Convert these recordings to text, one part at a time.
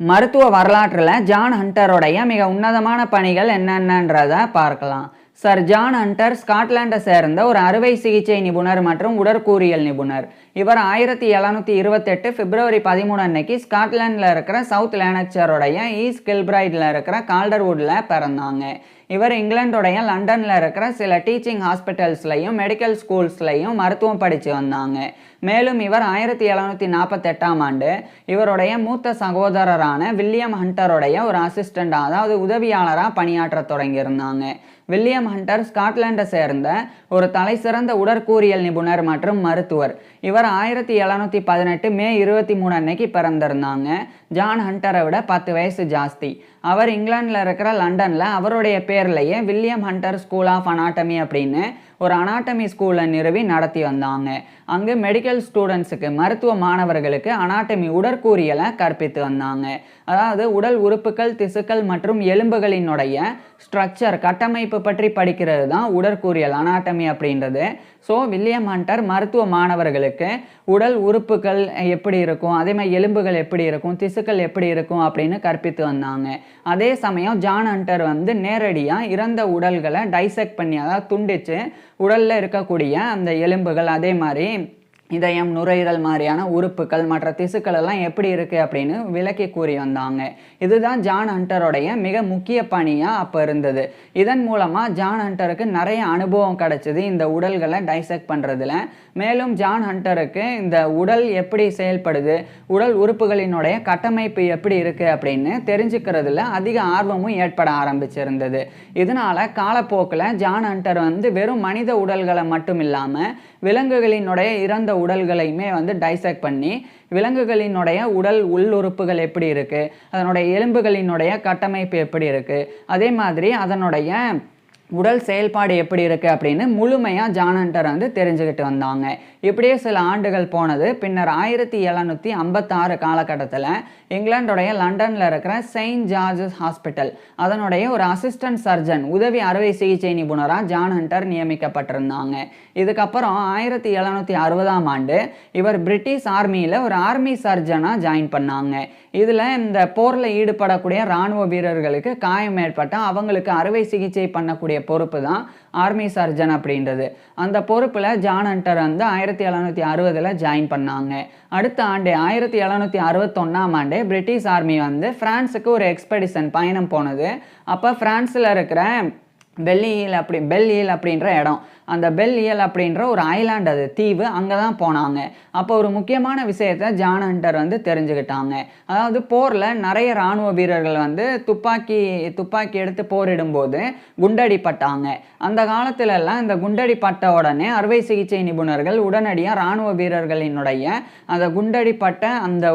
மருத்துவ வரலாற்றில் ஜான் ஹண்டருடைய மிக உன்னதமான பணிகள் என்னென்னன்றதை பார்க்கலாம். சர் ஜான் ஹண்டர் ஸ்காட்லாண்டை சேர்ந்த ஒரு அறுவை சிகிச்சை நிபுணர் மற்றும் உடற்கூறியல் நிபுணர். இவர் ஆயிரத்தி எழுநூத்தி இருபத்தெட்டு பிப்ரவரி பதிமூணு அன்னைக்கு ஸ்காட்லாண்டில் இருக்கிற சவுத் லேனச்சருடைய ஈஸ்ட் கில்பிரைடில் இருக்கிற கால்டர்வுட்டில் பிறந்தாங்க. இவர் இங்கிலாந்துடைய லண்டனில் இருக்கிற சில டீச்சிங் ஹாஸ்பிட்டல்ஸ்லையும் மெடிக்கல் ஸ்கூல்ஸ்லையும் மருத்துவம் படித்து வந்தாங்க. மேலும் இவர் ஆயிரத்தி எழுநூற்றி நாற்பத்தெட்டாம் ஆண்டு இவருடைய மூத்த சகோதரரான வில்லியம் ஹண்டருடைய ஒரு அசிஸ்டண்டாக அதாவது உதவியாளராக பணியாற்ற தொடங்கியிருந்தாங்க. வில்லியம் ஹண்டர் ஸ்காட்லாண்டை சேர்ந்த ஒரு தலைசிறந்த உடற்கூறியல் நிபுணர் மற்றும் மருத்துவர். இவர் ஆயிரத்தி எழுநூத்தி பதினெட்டு மே இருபத்தி மூணு அன்னைக்கு பிறந்திருந்தாங்க. ஜான் ஹண்டரை விட பத்து வயசு ஜாஸ்தி. அவர் இங்கிலாந்தில் இருக்கிற லண்டனில் அவருடைய பேர்லேயே William Hunter school of anatomy அப்படின்னு ஒரு அனாட்டமி ஸ்கூலை நிறுவி நடத்தி வந்தாங்க. அங்கு மெடிக்கல் ஸ்டூடெண்ட்ஸுக்கு மருத்துவ மாணவர்களுக்கு அனாட்டமி உடற்கூறியலை கற்பித்து வந்தாங்க. அதாவது உடல் உறுப்புகள் திசுக்கள் மற்றும் எலும்புகளினுடைய ஸ்ட்ரக்சர் கட்டமைப்பு பற்றி படிக்கிறது தான் உடற்கூறியல் அனாட்டமி அப்படின்றது. ஸோ வில்லியம் ஹண்டர் மருத்துவ மாணவர்களுக்கு உடல் உறுப்புகள் எப்படி இருக்கும்? அதே மாதிரி எலும்புகள் எப்படி இருக்கும்? திசுக்கள் எப்படி இருக்கும்? அப்படின்னு கற்பித்து வந்தாங்க. அதே சமயம் ஜான் ஹண்டர் வந்து நேரடியாக இறந்த உடல்களை டைசெக்ட் பண்ணி அதாவது துண்டிச்சு உடலில் இருக்கக்கூடிய அந்த எலும்புகள் அதே மாதிரி இதயம் நுரையீரல் மாதிரியான உறுப்புகள் மற்ற திசுக்கள் எல்லாம் எப்படி இருக்குது அப்படின்னு விளக்கி கூறி வந்தாங்க. இதுதான் ஜான் ஹண்டருடைய மிக முக்கிய பணியாக அப்போ இருந்தது. இதன் மூலமாக ஜான் ஹண்டருக்கு நிறைய அனுபவம் கிடச்சிது இந்த உடல்களை டைசெக்ட் பண்ணுறதுல மேலும் ஜான் ஹண்டருக்கு இந்த உடல் எப்படி செயல்படுது உடல் உறுப்புகளினுடைய கட்டமைப்பு எப்படி இருக்குது அப்படின்னு தெரிஞ்சுக்கிறதுல அதிக ஆர்வமும் ஏற்பட ஆரம்பிச்சிருந்தது. இதனால காலப்போக்கில் ஜான் ஹண்டர் வந்து வெறும் மனித உடல்களை மட்டும் இல்லாமல் விலங்குகளினுடைய இறந்த உடல்களையுமே வந்து டைசெக்ட் பண்ணி விலங்குகளினுடைய உடல் உள்ளுறுப்புகள் எப்படி இருக்குது அதனுடைய எலும்புகளினுடைய கட்டமைப்பு எப்படி இருக்குது அதே மாதிரி அதனுடைய உடல் செயல்பாடு எப்படி இருக்குது அப்படின்னு முழுமையாக ஜான் ஹண்டர் வந்து தெரிஞ்சுக்கிட்டு வந்தாங்க. இப்படியே சில ஆண்டுகள் போனது. பின்னர் ஆயிரத்தி எழுநூற்றி ஐம்பத்தாறு காலகட்டத்தில் இங்கிலாண்டுடைய லண்டனில் இருக்கிற செயின்ட் ஜார்ஜஸ் ஹாஸ்பிட்டல் அதனுடைய ஒரு அசிஸ்டன்ட் சர்ஜன் உதவி அறுவை சிகிச்சை நிபுணராக ஜான் ஹண்டர் நியமிக்கப்பட்டிருந்தாங்க. இதுக்கப்புறம் ஆயிரத்தி எழுநூற்றி அறுபதாம் ஆண்டு இவர் பிரிட்டிஷ் ஆர்மியில் ஒரு ஆர்மி சர்ஜனாக ஜாயின் பண்ணாங்க. இதில் இந்த போரில் ஈடுபடக்கூடிய இராணுவ வீரர்களுக்கு காயம் ஏற்பட்டால் அவங்களுக்கு அறுவை சிகிச்சை பண்ணக்கூடிய பொறுப்பு தான் ஆர்மி சர்ஜன் அப்படின்றது. அந்த பொறுப்பில் ஜான் ஹண்டர் வந்து ஆயிரத்தி எழுநூற்றி அறுபதில் ஜாயின் பண்ணாங்க. அடுத்த ஆண்டு ஆயிரத்தி எழுநூற்றி அறுபத்தொன்னாம் ஆண்டு பிரிட்டிஷ் ஆர்மி வந்து ஃப்ரான்ஸுக்கு ஒரு எக்ஸ்பெடிஷன் பயணம் போனது. அப்போ ஃப்ரான்ஸில் இருக்கிற பெல்லியில் அப்படி பெல்லியில் அப்படின்ற இடம். அந்த பெல் இயல் அப்படின்ற ஒரு ஐலாண்ட் அது தீவு அங்கே தான் போனாங்க. அப்போ ஒரு முக்கியமான விஷயத்தை ஜான் ஹண்டர் வந்து தெரிஞ்சுக்கிட்டாங்க. அதாவது போரில் நிறைய இராணுவ வீரர்கள் வந்து துப்பாக்கி துப்பாக்கி எடுத்து போரிடும்போது குண்டடிப்பட்டாங்க. அந்த காலத்திலெல்லாம் இந்த குண்டடிப்பட்ட உடனே அறுவை சிகிச்சை நிபுணர்கள் உடனடியாக இராணுவ வீரர்களினுடைய அந்த குண்டடிப்பட்ட அந்த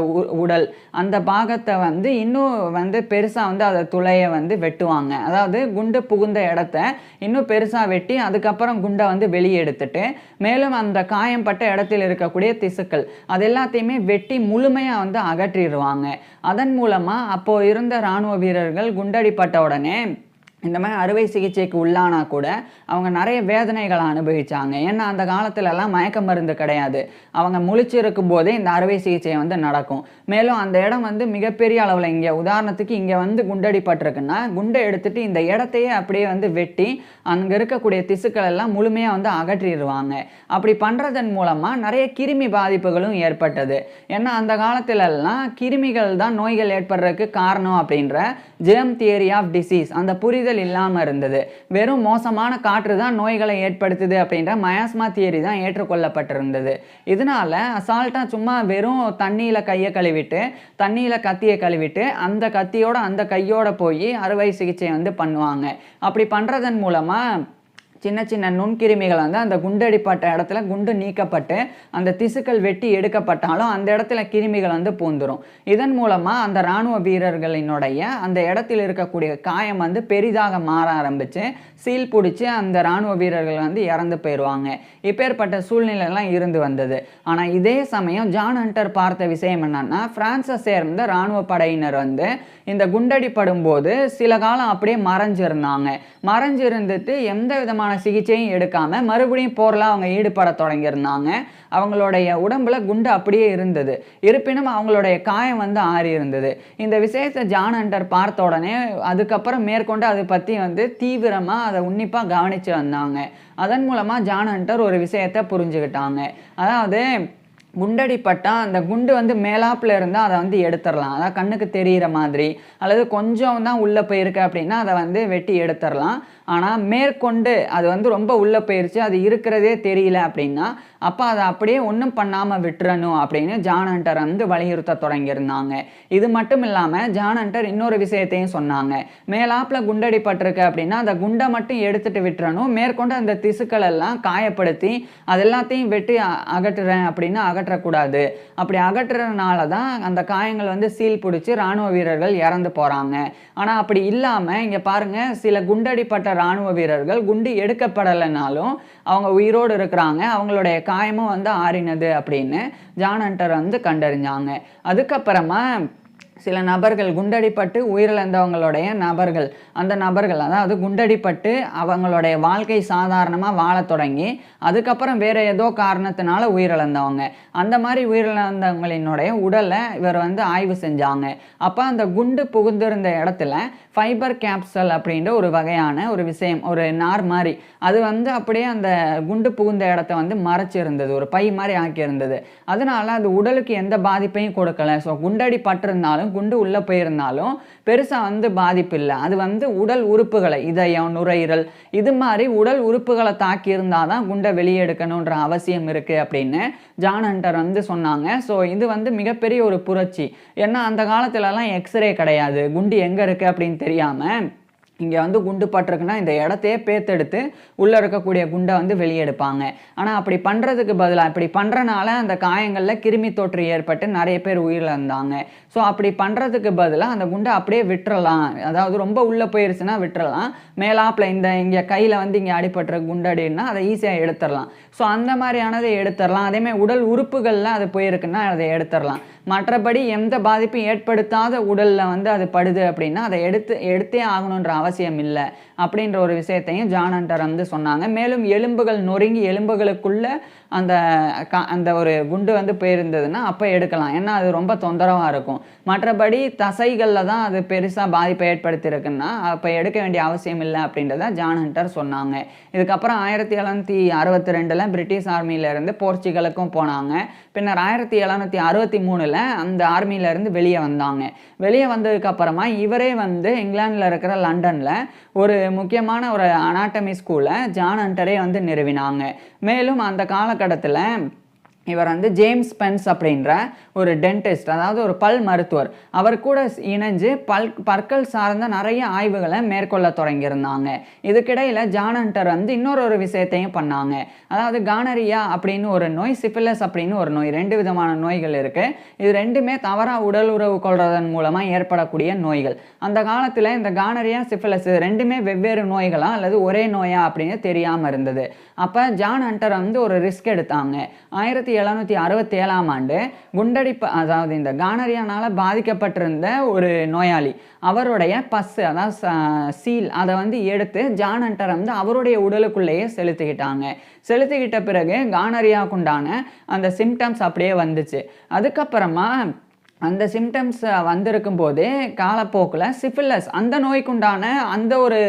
உடல் அந்த பாகத்தை வந்து இன்னும் வந்து பெருசாக வந்து அதை துளையை வந்து வெட்டுவாங்க. அதாவது குண்டு புகுந்த இடத்த இன்னும் பெருசாக வெட்டி அதுக்கப்புறம் குண்டு வந்து வெளியே எடுத்துட்டு மேலும் அந்த காயம்பட்ட இடத்தில் இருக்கக்கூடிய திசுக்கள் அது எல்லாத்தையுமே வெட்டி முழுமையாக வந்து அகற்றிடுவாங்க. அதன் மூலமாக அப்போது இருந்த இராணுவ வீரர்கள் குண்டடிப்பட்ட உடனே இந்த மாதிரி அறுவை சிகிச்சைக்கு உள்ளானா கூட அவங்க நிறைய வேதனைகளை அனுபவிச்சாங்க. ஏன்னா அந்த காலத்துலலாம் மயக்க மருந்து கிடையாது. அவங்க முழிச்சிருக்கும் போதே இந்த அறுவை சிகிச்சை வந்து நடக்கும். மேலும் அந்த இடம் வந்து மிகப்பெரிய அளவில் இங்கே உதாரணத்துக்கு இங்கே வந்து குண்டடிப்பட்டிருக்குன்னா குண்டை எடுத்துட்டு இந்த இடத்தையே அப்படியே வந்து வெட்டி அங்கே இருக்கக்கூடிய திசுக்கள் எல்லாம் முழுமையாக வந்து அகற்றிடுவாங்க. அப்படி பண்ணுறதன் மூலமாக நிறைய கிருமி பாதிப்புகளும் ஏற்பட்டது. ஏன்னா அந்த காலத்துலலாம் கிருமிகள் தான் நோய்கள் ஏற்படுறதுக்கு காரணம் அப்படின்ற ஜெர்ம் தியரி ஆஃப் டிசீஸ் அந்த புரிதல் புரிதல் இல்லாமல் இருந்தது. வெறும் மோசமான காற்று தான் நோய்களை ஏற்படுத்துது அப்படின்ற மயாஸ்மா தியரி தான் ஏற்றுக்கொள்ளப்பட்டிருந்தது. இதனால அசால்ட்டாக சும்மா வெறும் தண்ணியில் கையை கழுவிட்டு தண்ணியில் கத்தியை கழுவிட்டு அந்த கத்தியோட அந்த கையோட போய் அறுவை சிகிச்சை வந்து பண்ணுவாங்க. அப்படி பண்ணுறதன் மூலமாக சின்ன சின்ன நுண்கிருமிகள் வந்து அந்த குண்டடிப்பட்ட இடத்துல குண்டு நீக்கப்பட்டு அந்த திசுக்கள் வெட்டி எடுக்கப்பட்டாலும் அந்த இடத்துல கிருமிகள் வந்து பூந்துரும். இதன் மூலமாக அந்த இராணுவ வீரர்களினுடைய அந்த இடத்தில் இருக்கக்கூடிய காயம் வந்து பெரிதாக மாற ஆரம்பித்து சீல் பிடிச்சி அந்த இராணுவ வீரர்கள் வந்து இறந்து போயிடுவாங்க இப்பேற்பட்ட சூழ்நிலையெல்லாம் இருந்து வந்தது. ஆனால் இதே சமயம் ஜான் ஹண்டர் பார்த்த விஷயம் என்னன்னா பிரான்ஸை சேர்ந்த இராணுவ படையினர் வந்து இந்த குண்டடிப்படும் போது சில காலம் அப்படியே மறைஞ்சிருந்தாங்க. மறைஞ்சிருந்துட்டு எந்த விதமான விதமான சிகிச்சையும் எடுக்காமல் மறுபடியும் போரில் அவங்க ஈடுபட தொடங்கியிருந்தாங்க. அவங்களுடைய உடம்புல குண்டு அப்படியே இருந்தது. இருப்பினும் அவங்களுடைய காயம் வந்து ஆறி இருந்தது. இந்த விஷயத்தை ஜான் ஹண்டர் பார்த்த உடனே அதுக்கப்புறம் மேற்கொண்டு அதை பற்றி வந்து தீவிரமாக அதை உன்னிப்பாக கவனித்து வந்தாங்க. அதன் மூலமாக ஜான் ஹண்டர் ஒரு விஷயத்தை புரிஞ்சுக்கிட்டாங்க அதாவது குண்டடிப்பட்டால் அந்த குண்டு வந்து மேலாப்பில் இருந்தால் அதை வந்து எடுத்துடலாம். அதாவது கண்ணுக்கு தெரிகிற மாதிரி. அல்லது கொஞ்சம் தான் உள்ளே போயிருக்கு அப்படின்னா அதை வந்து வெட்டி எடுத்துடலாம். ஆனால் மேற்கொண்டு அது வந்து ரொம்ப உள்ளே போயிடுச்சு அது இருக்கிறதே தெரியல அப்படின்னா அப்போ அதை அப்படியே ஒன்றும் பண்ணாமல் விட்டுறணும் அப்படின்னு ஜான் ஹண்டர் வந்து வலியுறுத்த தொடங்கியிருந்தாங்க. இது மட்டும் இல்லாமல் ஜான் ஹண்டர் இன்னொரு விஷயத்தையும் சொன்னாங்க. மேலாப்பில் குண்டடிப்பட்டிருக்கு அப்படின்னா அந்த குண்டை மட்டும் எடுத்துட்டு விட்டுறணும். மேற்கொண்டு அந்த திசுக்கள் எல்லாம் காயப்படுத்தி அது எல்லாத்தையும் வெட்டி அகற்றுறேன் அப்படின்னு அகற்றக்கூடாது. அப்படி அகற்றுறதுனால தான் அந்த காயங்கள் வந்து சீல் பிடிச்சி ராணுவ வீரர்கள் இறந்து போகிறாங்க ஆனால் அப்படி இல்லாமல் இங்கே பாருங்கள் சில குண்டடிப்பட்ட ராணுவ வீரர்கள் குண்டு எடுக்கப்படலைனாலும் அவங்க உயிரோடு இருக்கிறாங்க. அவங்களுடைய காயமும் வந்து ஆறினது அப்படின்னு ஜான் ஹண்டர் வந்து கண்டறிஞ்சாங்க. அதுக்கப்புறமா சில நபர்கள் குண்டடிப்பட்டு உயிரிழந்தவங்களுடைய நபர்கள். அந்த நபர்கள் அதாவது குண்டடிப்பட்டு அவங்களுடைய வாழ்க்கை சாதாரணமாக வாழத் தொடங்கி அதுக்கப்புறம் வேற ஏதோ காரணத்தினால உயிரிழந்தவங்க. அந்த மாதிரி உயிரிழந்தவங்களினுடைய உடலை இவர் வந்து ஆய்வு செஞ்சாங்க. அப்போ அந்த குண்டு புகுந்திருந்த இடத்துல ஃபைபர் கேப்சல் அப்படின்ற ஒரு வகையான ஒரு விஷயம் ஒரு நார் மாதிரி. அது வந்து அப்படியே அந்த குண்டு புகுந்த இடத்த வந்து மறைச்சிருந்தது ஒரு பை மாதிரி ஆக்கியிருந்தது. அதனால அது உடலுக்கு எந்த பாதிப்பையும் கொடுக்கல. ஸோ குண்டடி பட்டிருந்தாலும் குண்டு உள்ளே போயிருந்தாலும் பெருசாக வந்து பாதிப்பு இல்லை அது வந்து உடல் உறுப்புகளை இதயம் நுரையீரல் இது மாதிரி உடல் உறுப்புகளை தாக்கி இருந்தால் தான் குண்டை வெளியே எடுக்கணுன்ற அவசியம் இருக்குது அப்படின்னு ஜான் ஹண்டர் வந்து சொன்னாங்க. ஸோ இது வந்து மிகப்பெரிய ஒரு புரட்சி. ஏன்னா அந்த காலத்துலலாம் எக்ஸ்ரே கிடையாது. குண்டு எங்கே இருக்குது அப்படின்னு தெரியாமல் இங்கே வந்து குண்டு பட்டிருக்குன்னா இந்த இடத்தையே பேத்தெடுத்து உள்ளே இருக்கக்கூடிய குண்டை வந்து வெளியே எடுப்பாங்க ஆனால் அப்படி பண்ணுறதுக்கு பதிலாக இப்படி பண்ணுறனால அந்த காயங்களில் கிருமி தொற்று ஏற்பட்டு நிறைய பேர் உயிரிழந்தாங்க ஸோ அப்படி பண்ணுறதுக்கு பதிலாக அந்த குண்டை அப்படியே விட்டுறலாம். அதாவது ரொம்ப உள்ளே போயிருச்சுன்னா விட்டுறலாம். மேலாப்பில் இந்த இங்கே கையில் வந்து இங்கே அடிபட்டுற குண்டடின்னா அதை ஈஸியாக எடுத்துடலாம் ஸோ அந்த மாதிரியானதை எடுத்துடலாம் அதேமாதிரி உடல் உறுப்புகளில் அது போயிருக்குன்னா அதை எடுத்துடலாம் மற்றபடி எந்த பாதிப்பும் ஏற்படுத்தாத உடலில் வந்து அது படுது அப்படின்னா அதை எடுத்து எடுத்தே ஆகணுன்ற அவசியம் அவசியம் இல்லை அப்படின்ற ஒரு விஷயத்தையும் ஜான் ஹண்டர் வந்து சொன்னாங்க. மேலும் எலும்புகள் நொறுங்கி எலும்புகளுக்குள்ள அந்த க- அந்த ஒரு குண்டு வந்து போயிருந்ததுன்னா அப்போ எடுக்கலாம். ஏன்னா அது ரொம்ப தொந்தரவாக இருக்கும். மற்றபடி தசைகளில் தான் அது பெருசாக பாதிப்பை ஏற்படுத்தியிருக்குன்னா அப்போ எடுக்க வேண்டிய அவசியம் இல்லை அப்படின்றத ஜான் ஹண்டர் சொன்னாங்க. இதுக்கப்புறம் ஆயிரத்தி எழுநூற்றி அறுபத்தி ரெண்டில் பிரிட்டிஷ் ஆர்மியிலேருந்து போர்ச்சுகலுக்கும் போனாங்க. பின்னர் ஆயிரத்தி எழுநூற்றி அறுபத்தி மூணில் அந்த ஆர்மியிலேருந்து வெளியே வந்தாங்க. வெளியே வந்ததுக்கப்புறமா இவரே வந்து இங்கிலாந்தில் இருக்கிற லண்டன் லண்டனில் ஒரு முக்கியமான ஒரு அனாட்டமி ஸ்கூலை ஜான் ஹண்டரே வந்து நிறுவினாங்க. மேலும் அந்த காலகட்டத்தில் இவர் வந்து ஜேம்ஸ் பென்ஸ் அப்படின்ற ஒரு டென்டிஸ்ட் அதாவது ஒரு பல் மருத்துவர். அவர் கூட இணைஞ்சு பல் பற்கள் சார்ந்த நிறைய ஆய்வுகளை மேற்கொள்ள தொடங்கியிருந்தாங்க. இதுக்கிடையில் ஜானன்டர் வந்து இன்னொரு ஒரு விஷயத்தையும் பண்ணாங்க. அதாவது கானரியா அப்படின்னு ஒரு நோய் சிஃபிலஸ் அப்படின்னு ஒரு நோய் ரெண்டு விதமான நோய்கள் இருக்கு. இது ரெண்டுமே தவறாக உடல் உறவு கொள்றதன் மூலமாக ஏற்படக்கூடிய நோய்கள். அந்த காலத்தில் இந்த கானரியா சிஃபிலஸ் இது ரெண்டுமே வெவ்வேறு நோய்களா அல்லது ஒரே நோயா அப்படின்னு தெரியாமல் இருந்தது. அப்போ ஜான் ஹண்டர் வந்து ஒரு ரிஸ்க் எடுத்தாங்க. ஆயிரத்தி எழுநூற்றி அறுபத்தி ஏழாம் ஆண்டு குண்டடிப்பு அதாவது இந்த கானரியானால் பாதிக்கப்பட்டிருந்த ஒரு நோயாளி அவருடைய பஸ்ஸு அதாவது ச- சீல் அதை வந்து எடுத்து ஜான் ஹண்டர் வந்து அவருடைய உடலுக்குள்ளேயே செலுத்திக்கிட்டாங்க. செலுத்திக்கிட்ட பிறகு கானரியாவுக்குண்டான அந்த சிம்டம்ஸ் அப்படியே வந்துச்சு. அதுக்கப்புறமா அந்த சிம்டம்ஸ் வந்திருக்கும் போதே காலப்போக்கில் சிஃபில்லஸ் அந்த நோய்க்குண்டான அந்த ஒரு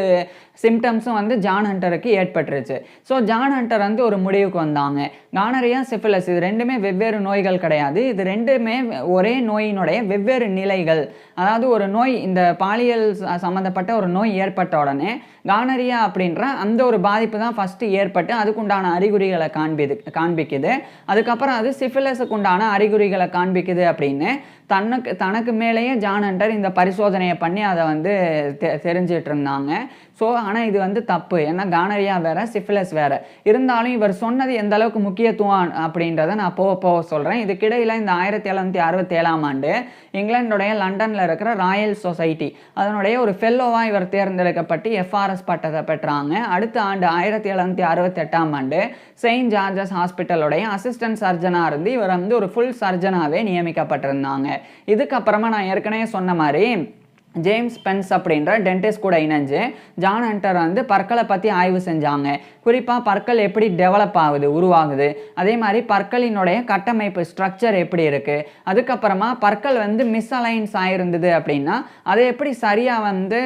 சிம்டம்ஸும் வந்து ஜான் ஹண்டருக்கு ஏற்பட்டுருச்சு. ஸோ ஜான் ஹண்டர் வந்து ஒரு முடிவுக்கு வந்தாங்க. கானரியா சிஃபிலஸ் இது ரெண்டுமே வெவ்வேறு நோய்கள் கிடையாது. இது ரெண்டுமே ஒரே நோயினுடைய வெவ்வேறு நிலைகள். அதாவது ஒரு நோய் இந்த பாலியல் ச- சம்மந்தப்பட்ட ஒரு நோய் ஏற்பட்ட உடனே கானரியா அப்படின்ற அந்த ஒரு பாதிப்பு தான் ஃபஸ்ட்டு ஏற்பட்டு அதுக்குண்டான அறிகுறிகளை காண்பிது காண்பிக்குது. அதுக்கப்புறம் அது சிஃபிலஸுக்கு உண்டான அறிகுறிகளை காண்பிக்குது அப்படின்னு தனக்கு தனக்கு மேலேயே ஜான் ஹண்டர் இந்த பரிசோதனையை பண்ணி அதை வந்து தெ- தெரிஞ்சிட்டு இருந்தாங்க ஸோ ஆனால் இது வந்து தப்பு. ஏன்னா கானரியா வேற சிஃபிலஸ் வேற. இருந்தாலும் இவர் சொன்னது எந்த அளவுக்கு முக்கியத்துவம் அப்படின்றத நான் போக போக சொல்கிறேன் இதுக்கிடையில் இந்த ஆயிரத்தி எழுநூற்றி அறுபத்தி ஏழாம் ஆண்டு இங்கிலாந்துடைய லண்டனில் இருக்கிற ராயல் சொசைட்டி அதனுடைய ஒரு ஃபெல்லோவாக இவர் தேர்ந்தெடுக்கப்பட்டு எஃப்ஆர்எஸ் பட்டத்தை பெற்றாங்க. அடுத்த ஆண்டு ஆயிரத்தி எழுநூற்றி அறுபத்தெட்டாம் ஆண்டு செயின்ட் ஜார்ஜஸ் ஹாஸ்பிட்டலுடைய அசிஸ்டன்ட் சர்ஜனாக இருந்து இவர் வந்து ஒரு ஃபுல் சர்ஜனாகவே நியமிக்கப்பட்டிருந்தாங்க. இதுக்கப்புறமா நான் ஏற்கனவே சொன்ன மாதிரி ஜேம்ஸ் பென்ஸ் அப்படின்ற டென்டிஸ்ட் கூட இணைஞ்சு ஜான் ஹண்டர் வந்து பற்களை பற்றி ஆய்வு செஞ்சாங்க. குறிப்பாக பற்கள் எப்படி டெவலப் ஆகுது உருவாகுது. அதே மாதிரி பற்களினுடைய கட்டமைப்பு ஸ்ட்ரக்சர் எப்படி இருக்குது அதுக்கப்புறமா பற்கள் வந்து மிஸ்அலைன்ஸ் ஆயிருந்தது அப்படின்னா அதை எப்படி சரியாக வந்து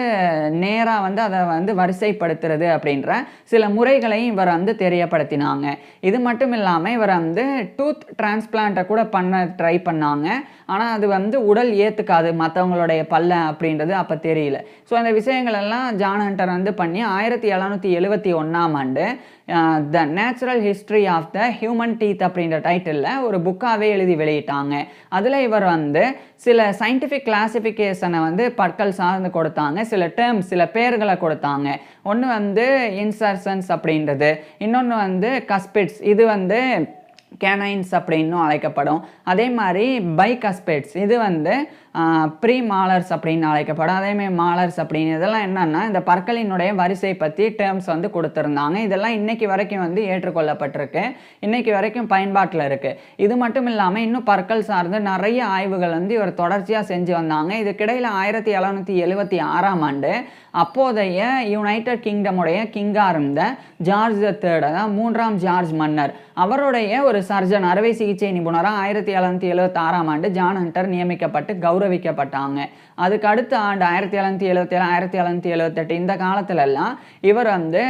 நேராக வந்து அதை வந்து வரிசைப்படுத்துறது அப்படின்ற சில முறைகளையும் இவர் வந்து தெரியப்படுத்தினாங்க. இது மட்டும் இல்லாமல் இவர் வந்து டூத் டிரான்ஸ்பிளான்ட்டை கூட பண்ண ட்ரை பண்ணாங்க. ஆனால் அது வந்து உடல் ஏற்றுக்காது மற்றவங்களுடைய பல்ல அப்படின்னு அப்படின்றது அப்போ தெரியல. ஸோ அந்த விஷயங்கள் எல்லாம் ஜான் ஹண்டர் வந்து பண்ணி ஆயிரத்தி எழுநூற்றி எழுபத்தி ஒன்றாம் ஆண்டு the natural history of the human teeth அப்படின்ற டைட்டிலில் ஒரு புக்காகவே எழுதி வெளியிட்டாங்க. அதில் இவர் வந்து சில சயின்டிஃபிக் கிளாசிஃபிகேஷனை வந்து பற்கள் சார்ந்து கொடுத்தாங்க. சில டேர்ம்ஸ் சில பேர்களை கொடுத்தாங்க. ஒன்று வந்து இன்சர்சன்ஸ் அப்படின்றது இன்னொன்று வந்து கஸ்பிட்ஸ் இது வந்து கேனைன்ஸ் அப்படின்னும் அழைக்கப்படும். அதே மாதிரி பைகஸ்பேட்ஸ் இது வந்து ப்ரீ மாலர்ஸ் அப்படின்னு அழைக்கப்படும். அதேமாதிரி மாலர்ஸ் அப்படின்னு இதெல்லாம் என்னென்னா இந்த பற்களினுடைய வரிசை பற்றி டேர்ம்ஸ் வந்து கொடுத்துருந்தாங்க. இதெல்லாம் இன்னைக்கு வரைக்கும் வந்து ஏற்றுக்கொள்ளப்பட்டிருக்கு. இன்றைக்கி வரைக்கும் பயன்பாட்டில் இருக்குது இது மட்டும் இல்லாமல் இன்னும் பற்கள் சார்ந்து நிறைய ஆய்வுகள் வந்து இவர் தொடர்ச்சியாக செஞ்சு வந்தாங்க. இதுக்கிடையில் ஆயிரத்தி எழுநூற்றி எழுபத்தி ஆறாம் ஆண்டு அப்போதைய யுனைடெட் கிங்டமுடைய கிங்காக இருந்த ஜார்ஜ் த தேர்ட் அதாவது மூன்றாம் ஜார்ஜ் மன்னர் அவருடைய ஒரு சர்ஜன் அறுவை சிகிச்சை நிபுணராக ஆயிரத்தி எழுநூற்றி எழுபத்தாறாம் ஆண்டு ஜான் ஹண்டர் நியமிக்கப்பட்டு கௌரவ கௌரவிக்கப்பட்டாங்க அதுக்கு அடுத்த ஆண்டு ஆயிரத்தி எழுநூற்றி எழுபத்தேழு ஆயிரத்தி எழுநூற்றி எழுபத்தெட்டு இந்த காலத்துலலாம் இவர் வந்து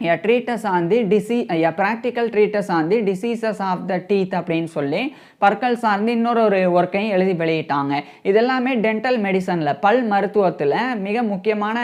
a treatise on the disease a practical treatise on the diseases of the teeth அப்படின்னு சொல்லி பற்கள் சார்ந்து இன்னொரு ஒரு ஒர்க்கையும் எழுதி வெளியிட்டாங்க. இதெல்லாமே டென்டல் மெடிசனில் பல் மருத்துவத்தில் மிக முக்கியமான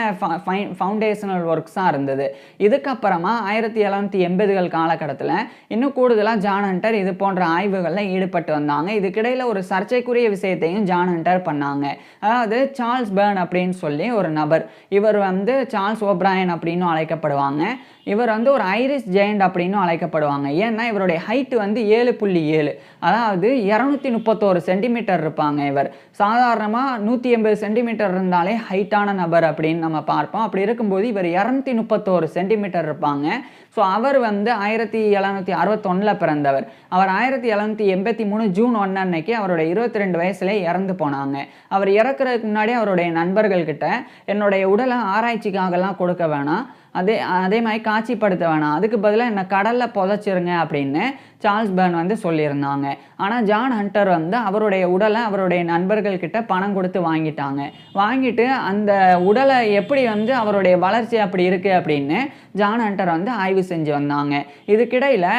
ஃபவுண்டேஷனல் ஒர்க்ஸாக இருந்தது. இதுக்கப்புறமா ஆயிரத்தி எழுநூற்றி எண்பதுகள் காலகட்டத்தில் இன்னும் கூடுதலாக ஜான் ஹண்டர் இது போன்ற ஆய்வுகளில் ஈடுபட்டு வந்தாங்க. இதுக்கிடையில் ஒரு சர்ச்சைக்குரிய விஷயத்தையும் ஜான் ஹண்டர் பண்ணாங்க. அதாவது சார்ல்ஸ் பேர்ன் அப்படின்னு சொல்லி ஒரு நபர். இவர் வந்து சார்ல்ஸ் ஓப்ராயன் அப்படின்னு அழைக்கப்படுவாங்க. இவர் வந்து ஒரு ஐரிஸ் ஜெயண்ட் அப்படின்னு அழைக்கப்படுவாங்க. ஏன்னா இவருடைய ஹைட்டு வந்து ஏழு புள்ளி ஏழு. அதாவது இரநூத்தி முப்பத்தோரு சென்டிமீட்டர் இருப்பாங்க இவர். சாதாரணமாக நூற்றி எண்பது சென்டிமீட்டர் இருந்தாலே ஹைட்டான நபர் அப்படின்னு நம்ம பார்ப்போம். அப்படி இருக்கும்போது இவர் இரநூத்தி முப்பத்தோரு சென்டிமீட்டர் இருப்பாங்க. ஸோ அவர் வந்து ஆயிரத்தி எழுநூற்றி அறுபத்தொன்னில் பிறந்தவர். அவர் ஆயிரத்தி எழுநூற்றி எண்பத்தி மூணு ஜூன் ஒன்று அன்னைக்கு அவருடைய இருபத்தி ரெண்டு வயசுல இறந்து போனாங்க. அவர் இறக்குறதுக்கு முன்னாடி அவருடைய நண்பர்கள்கிட்ட என்னுடைய உடலை ஆராய்ச்சிக்காகலாம் கொடுக்க வேணாம். அதே அதே மாதிரி காட்சிப்படுத்த வேணாம். அதுக்கு பதிலாக என்னை கடலில் புதைச்சிருங்க அப்படின்னு சார்ல்ஸ் பர்ன் வந்து சொல்லியிருந்தாங்க. ஆனால் ஜான் ஹண்டர் வந்து அவருடைய உடலை அவருடைய நண்பர்கள்கிட்ட பணம் கொடுத்து வாங்கிட்டாங்க. வாங்கிட்டு அந்த உடலை எப்படி வந்து அவருடைய வளர்ச்சி அப்படி இருக்குது அப்படின்னு ஜான் ஹண்டர் வந்து ஆய்வு செஞ்சு வந்தாங்க. இதுக்கிடையில்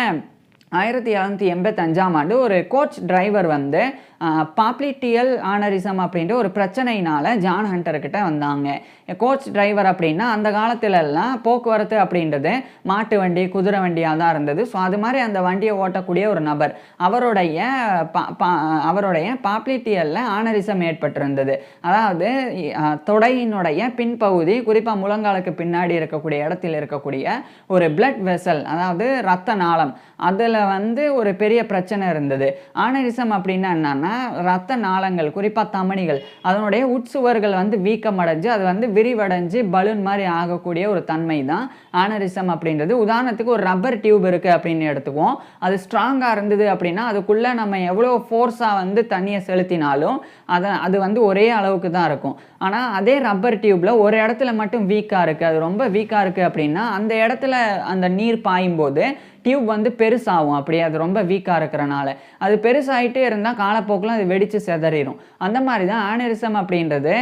ஆயிரத்தி எழுநூற்றி எண்பத்தஞ்சாம் ஆண்டு ஒரு கோச் டிரைவர் வந்து பாப்ளிட்டியல் ஆனரிசம் அப்படின்ற ஒரு பிரச்சனையினால் ஜான் ஹண்டர்கிட்ட வந்தாங்க. கோச் டிரைவர் அப்படின்னா அந்த காலத்திலெல்லாம் போக்குவரத்து அப்படின்றது மாட்டு வண்டி குதிரை வண்டியாக தான் இருந்தது. ஸோ அது மாதிரி அந்த வண்டியை ஓட்டக்கூடிய ஒரு நபர். அவருடைய பா- பா- அவருடைய பாப்ளிட்டியலில் ஆனரிசம் ஏற்பட்டிருந்தது. அதாவது தொடையினுடைய பின்பகுதி குறிப்பாக முழங்காலுக்கு பின்னாடி இருக்கக்கூடிய இடத்தில் இருக்கக்கூடிய ஒரு பிளட் வெசல் அதாவது ரத்த நாளம் அதில் வந்து ஒரு பெரிய பிரச்சனை இருந்தது. ஆனரிசம் அப்படின்னா என்னன்னா ரத்த நாளங்கள் குறிப்பாக தமணிகள் அதனுடைய உட்சுவர்கள் வந்து வீக்கமடைஞ்சு அது வந்து விரிவடைஞ்சு பலூன் மாதிரி ஆகக்கூடிய ஒரு தன்மை தான் ஆனரிசம் அப்படின்றது. உதாரணத்துக்கு ஒரு ரப்பர் டியூப் இருக்குது அப்படின்னு எடுத்துக்குவோம். அது ஸ்ட்ராங்காக இருந்தது அப்படின்னா அதுக்குள்ளே நம்ம எவ்வளோ ஃபோர்ஸாக வந்து தண்ணியை செலுத்தினாலும் அதை அது வந்து ஒரே அளவுக்கு தான் இருக்கும். ஆனால் அதே ரப்பர் டியூப்பில் ஒரு இடத்துல மட்டும் வீக்காக இருக்குது அது ரொம்ப வீக்காக இருக்குது அப்படின்னா அந்த இடத்துல அந்த நீர் பாயும் போது டியூப் வந்து பெருசாகும். அப்படியே அது ரொம்ப வீக்காக இருக்கிறனால. அது பெருசாகிட்டே இருந்தால் காலப்போக்கில் அது வெடித்து சிதறிடும் அந்த மாதிரி தான் ஆனரிசம் அப்படின்றது.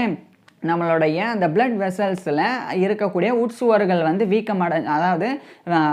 நம்மளுடைய அந்த பிளட் வெசல்ஸில் இருக்கக்கூடிய உட்சுவர்கள் வந்து வீக்கமடை அதாவது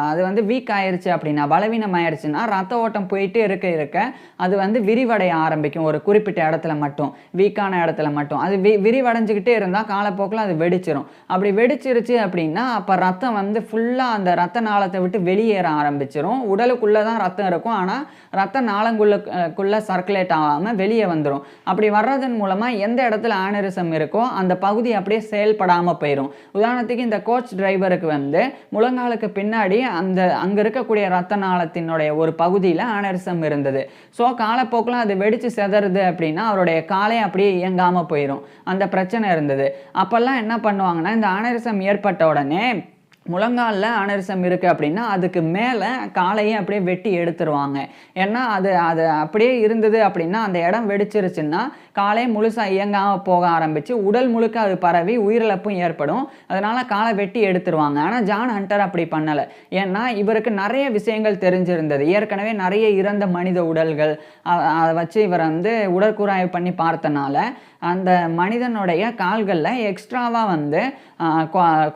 அது வந்து வீக் ஆயிடுச்சு அப்படின்னா பலவீனம் ஆயிடுச்சுன்னா ரத்த ஓட்டம் போயிட்டே இருக்க இருக்க அது வந்து விரிவடைய ஆரம்பிக்கும். ஒரு குறிப்பிட்ட இடத்துல மட்டும் வீக்கான இடத்துல மட்டும். அது வி விரிவடைஞ்சுக்கிட்டே இருந்தால் காலப்போக்கில் அது வெடிச்சிரும். அப்படி வெடிச்சிருச்சு அப்படின்னா அப்போ ரத்தம் வந்து ஃபுல்லாக அந்த ரத்த நாளத்தை விட்டு வெளியேற ஆரம்பிச்சிரும். உடலுக்குள்ளே தான் ரத்தம் இருக்கும். ஆனால் ரத்த நாளங்குள்ள சர்க்குலேட் ஆகாமல் வெளியே வந்துடும் அப்படி வர்றதன் மூலமாக எந்த இடத்துல ஆனரிசம் இருக்கோ அந்த பகுதி அப்படியே செயல்படாமல் போயிடும் உதாரணத்துக்கு இந்த கோச் டிரைவருக்கு வந்து முழங்காலுக்கு பின்னாடி அந்த அங்கே இருக்கக்கூடிய ரத்த நாளத்தினுடைய ஒரு பகுதியில் ஆனரிசம் இருந்தது. ஸோ காலப்போக்கில் அது வெடித்து செதறுது அப்படின்னா அவருடைய காலே அப்படியே இயங்காமல் போயிடும் அந்த பிரச்சனை இருந்தது. அப்போல்லாம் என்ன பண்ணுவாங்கன்னா இந்த ஆனரிசம் ஏற்பட்ட உடனே முழங்காலில் அனரிசம் இருக்குது அப்படின்னா அதுக்கு மேலே காலையே அப்படியே வெட்டி எடுத்துருவாங்க. ஏன்னா அது அது அப்படியே இருந்தது அப்படின்னா அந்த இடம் வெடிச்சிருச்சுன்னா காலை முழுசாக இயங்காமல் போக ஆரம்பித்து உடல் முழுக்க அது பரவி உயிரிழப்பும் ஏற்படும். அதனால் காலை வெட்டி எடுத்துருவாங்க. ஆனால் ஜான் ஹண்டர் அப்படி பண்ணலை. ஏன்னா இவருக்கு நிறைய விஷயங்கள் தெரிஞ்சிருந்தது. ஏற்கனவே நிறைய இறந்த மனித உடல்கள் அதை வச்சு இவர் வந்து உடற்கூறாய்வு பண்ணி பார்த்தனால அந்த மனிதனுடைய கால்களில் எக்ஸ்ட்ராவாக வந்து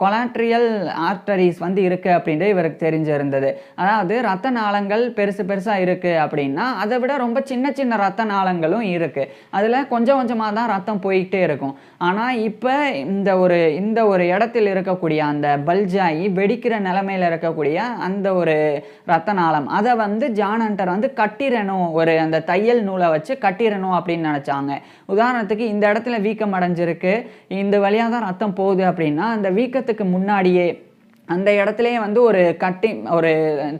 கொலாட்ரியல் ஆர்டரிஸ் வந்து இருக்குது அப்படின்ட்டு இவருக்கு தெரிஞ்சிருந்தது. அதாவது ரத்த நாளங்கள் பெருசு பெருசாக இருக்குது அப்படின்னா அதை விட ரொம்ப சின்ன சின்ன ரத்த நாளங்களும் இருக்குது அதில் கொஞ்சம் கொஞ்சமாக தான் ரத்தம் போயிட்டே இருக்கும். ஆனால் இப்போ இந்த ஒரு இந்த ஒரு இடத்தில் இருக்கக்கூடிய அந்த பல்ஜாயி வெடிக்கிற நிலமையில இருக்கக்கூடிய அந்த ஒரு ரத்த நாளம் அதை வந்து ஜான் ஹண்டர் வந்து கட்டிடணும் ஒரு அந்த தையல் நூலை வச்சு கட்டிடணும் அப்படின்னு நினச்சாங்க. உதாரணத்துக்கு இந்த இடத்துல வீக்கம் அடைஞ்சிருக்கு. இந்த வழியாக தான் ரத்தம் போகுது அப்படின்னா அந்த வீக்கத்துக்கு முன்னாடியே அந்த இடத்துலையே வந்து ஒரு கட்டி ஒரு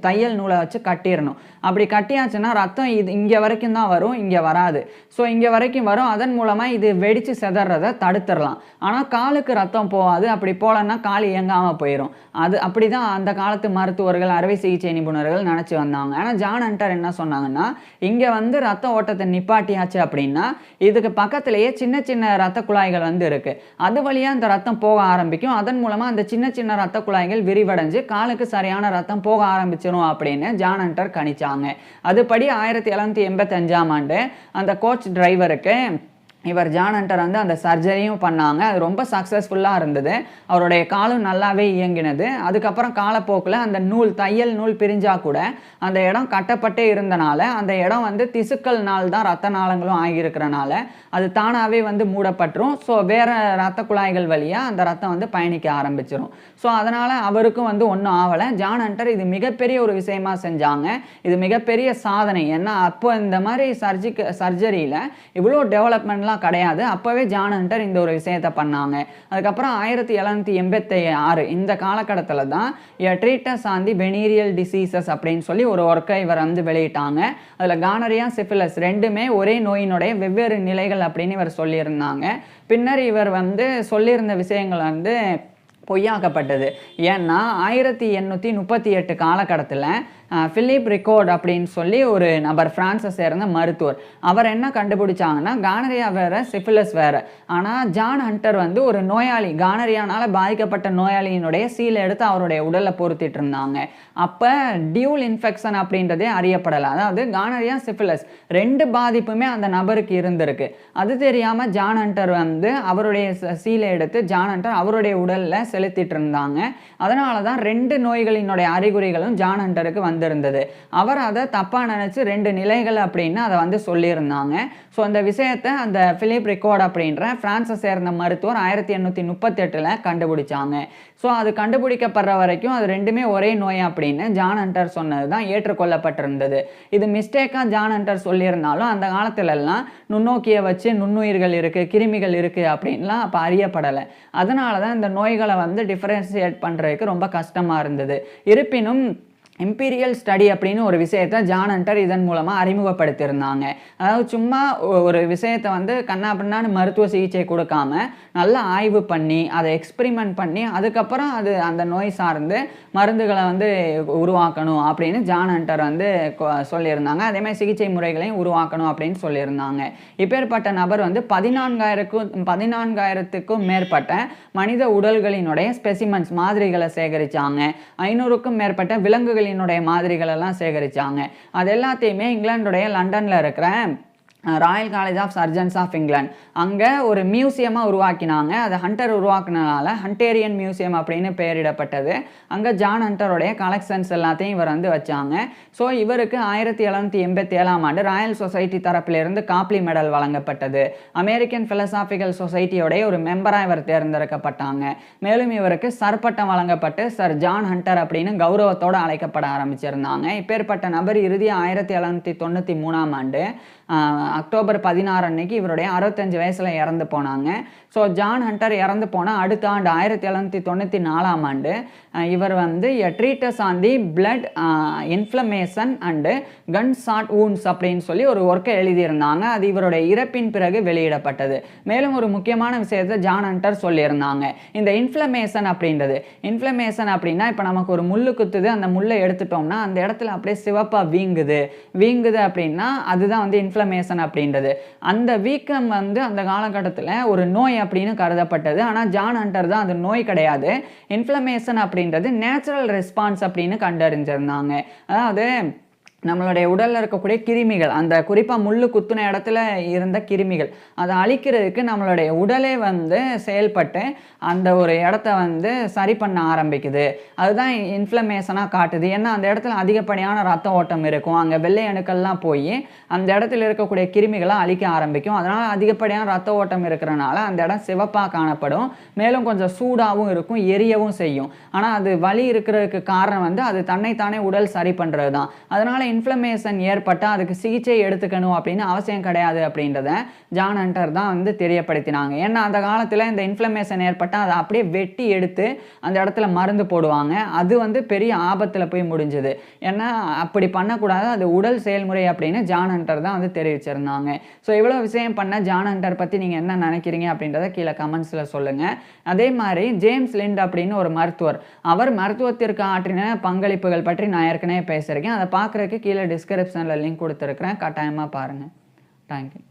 தையல் நூலை வச்சு கட்டிடணும். அப்படி கட்டியாச்சுன்னா ரத்தம் இது இங்கே வரைக்கும் தான் வரும் இங்கே வராது. ஸோ இங்கே வரைக்கும் வரும். அதன் மூலமாக இது வெடித்து செதறதை தடுத்துடலாம். ஆனால் காலுக்கு ரத்தம் போகாது. அப்படி போகலன்னா கால் இயங்காமல் போயிடும் அது அப்படி தான் அந்த காலத்து மருத்துவர்கள் அறுவை சிகிச்சை நிபுணர்கள் நினச்சி வந்தாங்க. ஆனால் ஜான் ஹண்டர் என்ன சொன்னாங்கன்னா இங்கே வந்து ரத்த ஓட்டத்தை நிப்பாட்டியாச்சு அப்படின்னா இதுக்கு பக்கத்துலேயே சின்ன சின்ன ரத்த குழாய்கள் வந்து இருக்குது அது வழியாக அந்த ரத்தம் போக ஆரம்பிக்கும். அதன் மூலமாக அந்த சின்ன சின்ன ரத்த குழாய்கள் விரிவடைஞ்சு காலுக்கு சரியான ரத்தம் போக ஆரம்பிச்சிடும் அப்படின்னு ஜான் ஹண்டர் கணிச்சாங்க. அதுபடி ஆயிரத்தி எழுநூத்தி எண்பத்தஞ்சாம் ஆண்டு அந்த கோச் டிரைவருக்கு இவர் ஜான் ஹண்டர் வந்து அந்த சர்ஜரியும் பண்ணாங்க. அது ரொம்ப சக்ஸஸ்ஃபுல்லாக இருந்தது. அவருடைய காலும் நல்லாவே இயங்கினது. அதுக்கப்புறம் காலப்போக்கில் அந்த நூல் தையல் நூல் பிரிஞ்சால் கூட அந்த இடம் கட்டப்பட்டே இருந்தனால அந்த இடம் வந்து திசுக்கள்னால் தான் ரத்த நாளங்களும் ஆகியிருக்கிறனால அது தானாகவே வந்து மூடப்பட்டுரும். ஸோ வேறு ரத்த குழாய்கள் வழியாக அந்த ரத்தம் வந்து பயணிக்க ஆரம்பிச்சிடும் ஸோ அதனால் அவருக்கும் வந்து ஒன்றும் ஆகலை ஜான் ஹண்டர் இது மிகப்பெரிய ஒரு விஷயமா செஞ்சாங்க. இது மிகப்பெரிய சாதனை. ஏன்னா அப்போ இந்த மாதிரி சர்ஜிக்க சர்ஜரியில் இவ்வளோ டெவலப்மெண்ட்லாம் கிடையாது. அப்போவே ஜான் ஹண்டர் இந்த ஒரு விஷயத்தை பண்ணாங்க. அதுக்கப்புறம் ஆயிரத்தி எழுநூத்தி எண்பத்தி ஆறு இந்த காலகட்டத்தில் தான் treatise on the venereal diseases அப்படின்னு சொல்லி ஒரு ஒர்க்கை இவர் வந்து வெளியிட்டாங்க. அதில் கானரியா சிஃபிலஸ் ரெண்டுமே ஒரே நோயினுடைய வெவ்வேறு நிலைகள் அப்படின்னு இவர் சொல்லியிருந்தாங்க. பின்னர் இவர் வந்து சொல்லியிருந்த விஷயங்கள் வந்து பொய்யாக்கப்பட்டது. ஏன்னா ஆயிரத்தி எண்ணூற்றி முப்பத்தி எட்டு காலகட்டத்தில் ஃபிலிப் ரிக்கோர்ட் அப்படின்னு சொல்லி ஒரு நபர் ஃப்ரான்ஸை சேர்ந்த மருத்துவர். அவர் என்ன கண்டுபிடிச்சாங்கன்னா கானரியா வேற சிஃபிலஸ் வேற. ஆனால் ஜான் ஹண்டர் வந்து ஒரு நோயாளி கானரியானால் பாதிக்கப்பட்ட நோயாளியினுடைய சீலை எடுத்து அவருடைய உடலை பொருத்திட்டு இருந்தாங்க. அப்போ டியூல் இன்ஃபெக்ஷன் அப்படின்றதே அறியப்படலை. அதாவது கானரியா சிஃபிலஸ் ரெண்டு பாதிப்புமே அந்த நபருக்கு இருந்திருக்கு. அது தெரியாமல் ஜான் ஹண்டர் வந்து அவருடைய சீலை எடுத்து ஜான் ஹண்டர் அவருடைய உடலில் செலுத்திட்டு இருந்தாங்க அதனால தான் ரெண்டு நோய்களினுடைய அறிகுறிகளும் ஜான் ஹண்டருக்கு வந்திருந்தது. அவர் அதை தப்பாக நினச்சி ரெண்டு நிலைகள் அப்படின்னு அதை வந்து சொல்லியிருந்தாங்க. ஸோ அந்த விஷயத்தை அந்த பிலிப் ரெக்கார்ட் அப்படின்ற பிரான்ஸை சேர்ந்த மருத்துவர் ஆயிரத்தி எண்ணூற்றி முப்பத்தெட்டில் கண்டுபிடிச்சாங்க. ஸோ அது கண்டுபிடிக்கப்படுற வரைக்கும் அது ரெண்டுமே ஒரே நோய் அப்படின்னு ஜான் ஹண்டர் சொன்னது தான் ஏற்றுக்கொள்ளப்பட்டிருந்தது. இது மிஸ்டேக்காக ஜான் ஹண்டர் சொல்லியிருந்தாலும் அந்த காலத்திலெல்லாம் நுண்ணோக்கியை வச்சு நுண்ணுயிர்கள் இருக்குது கிருமிகள் இருக்குது அப்படின்லாம் அப்போ அறியப்படலை. அதனால தான் இந்த நோய்களை வந்து டிஃப்ரென்ஷியேட் பண்ணுறதுக்கு ரொம்ப கஷ்டமாக இருந்தது. இருப்பினும் இம்பீரியல் ஸ்டடி அப்படின்னு ஒரு விஷயத்தை ஜான் ஹண்டர் இதன் மூலமாக அறிமுகப்படுத்தியிருந்தாங்க. அதாவது சும்மா ஒரு விஷயத்தை வந்து கண்ணா பின்னான்னு மருத்துவ சிகிச்சை கொடுக்காம நல்லா ஆய்வு பண்ணி அதை எக்ஸ்பிரிமெண்ட் பண்ணி அதுக்கப்புறம் அது அந்த நோய் சார்ந்து மருந்துகளை வந்து உருவாக்கணும் அப்படின்னு ஜான் ஹண்டர் வந்து கொ- சொல்லியிருந்தாங்க. அதேமாதிரி சிகிச்சை முறைகளையும் உருவாக்கணும் அப்படின்னு சொல்லியிருந்தாங்க. இப்பேற்பட்ட நபர் வந்து பதினான்காயிரக்கும் பதினான்காயிரத்துக்கும் மேற்பட்ட மனித உடல்களினுடைய ஸ்பெசிமன்ஸ் மாதிரிகளை சேகரிச்சாங்க. ஐநூறுக்கும் மேற்பட்ட விலங்குகளின் என்னுடைய மாதிரிகளெல்லாம் சேகரிச்சாங்க. அது எல்லாத்தையுமே இங்கிலாந்துடைய லண்டன்ல இருக்கிற royal college of surgeons of England அங்கே ஒரு மியூசியமாக உருவாக்கினாங்க. அது ஹண்டர் உருவாக்குனனால ஹண்டேரியன் மியூசியம் அப்படின்னு பெயரிடப்பட்டது. அங்கே ஜான் ஹண்டருடைய கலெக்ஷன்ஸ் எல்லாத்தையும் இவர் வந்து வச்சாங்க. ஸோ இவருக்கு ஆயிரத்தி எழுநூத்தி எண்பத்தி ஏழாம் ஆண்டு ராயல் சொசைட்டி தரப்பிலிருந்து காப்லி மெடல் வழங்கப்பட்டது. அமெரிக்கன் ஃபிலசாபிக்கல் சொசைட்டியோடைய ஒரு மெம்பராக இவர் தேர்ந்தெடுக்கப்பட்டாங்க. மேலும் இவருக்கு சர்பட்டம் வழங்கப்பட்டு சர் ஜான் ஹண்டர் அப்படின்னு கௌரவத்தோடு அழைக்கப்பட ஆரம்பிச்சிருந்தாங்க. இப்பேற்பட்ட நபர் இறுதி ஆயிரத்தி எழுநூத்தி தொண்ணூற்றி மூணாம் ஆண்டு அக்டோபர் பதினாறு அன்னைக்கு இவருடைய அறுபத்தஞ்சு வயசில் இறந்து போனாங்க. ஸோ ஜான் ஹண்டர் இறந்து போனால் அடுத்த ஆண்டு ஆயிரத்தி எழுநூற்றி தொண்ணூற்றி நாலாம் ஆண்டு இவர் வந்து treatise on the blood inflammation and gunshot wounds அப்படின்னு சொல்லி ஒரு ஒர்க்கை எழுதியிருந்தாங்க. அது இவருடைய இறப்பின் பிறகு வெளியிடப்பட்டது. மேலும் ஒரு முக்கியமான விஷயத்தை ஜான் ஹண்டர் சொல்லியிருந்தாங்க. இந்த இன்ஃப்ளமேஷன் அப்படின்றது. இன்ஃப்ளமேஷன் அப்படின்னா இப்போ நமக்கு ஒரு முள்ளு குத்துது அந்த முள்ளை எடுத்துட்டோம்னா அந்த இடத்துல அப்படியே சிவப்பாக வீங்குது. வீங்குது அப்படின்னா அதுதான் வந்து இன்ஃப்ளமேஷன் அப்படின்றது. அந்த வீக்கம் வந்து அந்த காலகட்டத்தில் ஒரு நோய் அப்படின்னு கருதப்பட்டது. ஆனால் ஜான் ஹண்டர் தான் அது நோய் கிடையாது. இன்ஃப்ளமேஷன் அப்படின்றது நேச்சுரல் ரெஸ்பான்ஸ் அப்படின்னு கண்டறிஞ்சிருந்தாங்க. அதாவது நம்மளுடைய உடலில் இருக்கக்கூடிய கிருமிகள் அந்த குறிப்பாக முள்ளு குத்துன இடத்துல இருந்த கிருமிகள் அதை அழிக்கிறதுக்கு நம்மளுடைய உடலே வந்து செயல்பட்டு அந்த ஒரு இடத்த வந்து சரி பண்ண ஆரம்பிக்குது. அதுதான் இன்ஃப்ளமேஷனாக காட்டுது. ஏன்னா அந்த இடத்துல அதிகப்படியான ரத்த ஓட்டம் இருக்கும். அங்கே வெள்ளை அணுக்கள்லாம் போய் அந்த இடத்துல இருக்கக்கூடிய கிருமிகளை அழிக்க ஆரம்பிக்கும். அதனால் அதிகப்படியான ரத்த ஓட்டம் இருக்கிறனால அந்த இடம் சிவப்பாக காணப்படும். மேலும் கொஞ்சம் சூடாகவும் இருக்கும் எரியவும் செய்யும். ஆனால் அது வலி இருக்கிறதுக்கு காரணம் வந்து அது தன்னைத்தானே உடல் சரி பண்ணுறது தான் அதனால் இன்ஃப்ளமேஷன் ஏற்பட்டால் அதுக்கு சிகிச்சை எடுத்துக்கணும் அப்படின்னு அவசியம் கிடையாது அப்படின்றத ஜான் ஹண்டர் தான் வந்து தெரியப்படுத்தினாங்க. ஏன்னா அந்த காலத்தில் இந்த இன்ஃப்ளமேஷன் ஏற்பட்டால் அதை அப்படியே வெட்டி எடுத்து அந்த இடத்துல மருந்து போடுவாங்க. அது வந்து பெரிய ஆபத்தில் போய் முடிஞ்சுது. ஏன்னா அப்படி பண்ணக்கூடாது. அது உடல் செயல்முறை அப்படின்னு ஜான் ஹண்டர் தான் வந்து தெரிவிச்சிருந்தாங்க. ஸோ இவ்வளோ விஷயம் பண்ண ஜான் ஹண்டர் பற்றி நீங்கள் என்ன நினைக்கிறீங்க அப்படின்றத கீழே கமெண்ட்ஸில் சொல்லுங்கள் அதே மாதிரி ஜேம்ஸ் லிண்ட் அப்படின்னு ஒரு மருத்துவர். அவர் மருத்துவத்திற்கு ஆற்றின பங்களிப்புகள் பற்றி நான் ஏற்கனவே பேசியிருக்கேன். அதை பார்க்குறதுக்கு கீழே டிஸ்கிரிப்ஷனில் லிங்க் கொடுத்துருக்குறேன். கட்டாயமாக பாருங்கள் தேங்க்யூ